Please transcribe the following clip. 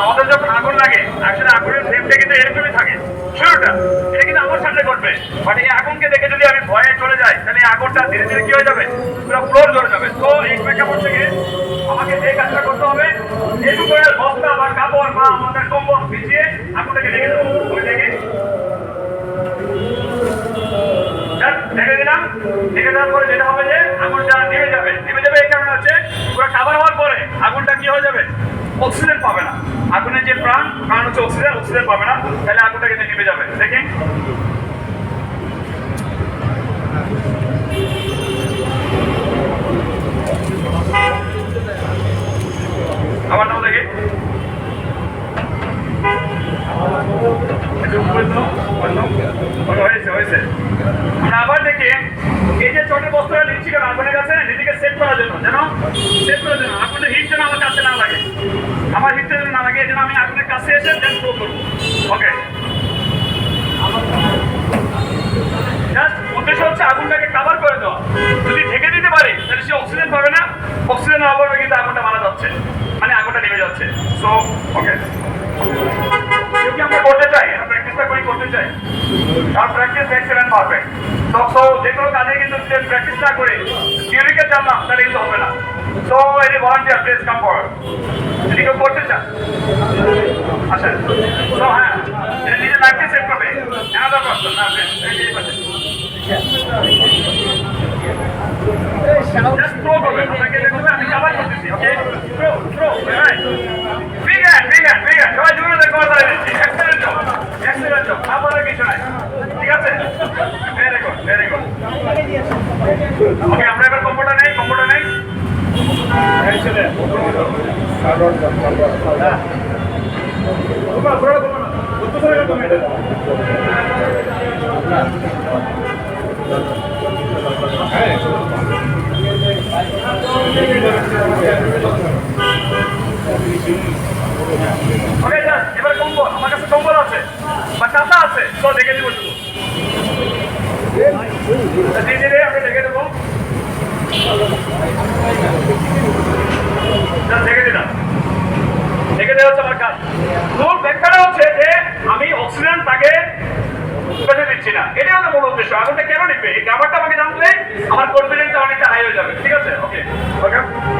আমাদের যখন আগুন লাগে আসলে আগুনের ফ্লেমটা কিন্তু এরকমই থাকে। শুরুটা এটা কিন্তু আমার সামনে ঘটবে বাট এই আগুনকে দেখে ভয়ে চলে যাই তাহলে এই আগুনটা ধীরে ধীরে কি হয়ে যাবে? পুরো ফ্লোর ধরে যাবে। তো এই প্রেক্ষাপট থেকে আমাকে যে কাজটা করতে হবে একটু করে বস্তা বা কাপড় বা আমাদের কম্বল বিছিয়ে আগুনটাকে ঢেকে দেবো, ওই ঢেকে। দিলাম। দেওয়ার পরে যেটা হবে যে আগুনটা নেমে যাবে। নেমে যাবে এই কারণে হচ্ছে পুরো খাবার হওয়ার পরে আগুনটা কি হয়ে যাবে? অক্সিজেন পাবে না। আগুনের যে প্রাণ প্রাণ হচ্ছে অক্সিজেন অক্সিজেন পাবে না। তাহলে আগুনটা আমরা এই যে ছোট বস্তুটা নিচ্ছি কেন আগুনের কাছে নিজেকে সেট করার জন্য, যেন সেট করার জন্য আগুনের হিট যেন আমার কাছে না লাগে। আমার হিটটা যেন না লাগে, এই আমি আগুনের কাছে এসে দেন থ্রো করব। ওকে উদ্দেশ্য হচ্ছে আগুনটাকে কাভার করে দেওয়া। যদি ঢেকে দিতে পারি, তাহলে সে অক্সিজেন পাবে না। অক্সিজেন অভাবে কিন্তু আগুনটা মারা যাচ্ছে। মানে আগুনটা নেমে যাচ্ছে। সো ওকে যদি আমরা করতে চাই? আমরা প্র্যাকটিসটা করি, করতে চাই। কারণ প্র্যাকটিস এক্সেলেন্ট পারফেক্ট তো সো যে কোনো কাজে কিন্তু যদি প্র্যাকটিস না করে থিওরিকে জানলাম তাহলে কিন্তু হবে না। So any volunteer please come forward যদি কেউ করতে চান? আচ্ছা। তো হ্যাঁ এটা নিজে লাইফকে সেভ করবে। অ্যানাদার পারসন না এই যে এই পাশে। Just throw করবেন আপনাকে দেখতে হবে, আমি কাভার করতেছি okay throw throw right big hand big hand big hand সবাই জুড়ে দেখো, তাহলে। ওকে, আমরা এবার কম্পিউটার নেই কম্পিউটার নেই। এবার কম্বল, আমার কাছে কম্বল আছে। বা চাতা আছে তো দেখে দিব শুধু। ধীরে ধীরে আমি দেখে দেবো যান, দেখে দিলাম হচ্ছে আমার কাজ। মূল ব্যাখ্যাটা হচ্ছে যে আমি অক্সিজেন তাকে পেতে দিচ্ছি না। এটাই হচ্ছে মূল উদ্দেশ্য। আগুনটা কেন নিবে? এই ব্যাপারটা আমাকে জানলে আমার কনফিডেন্স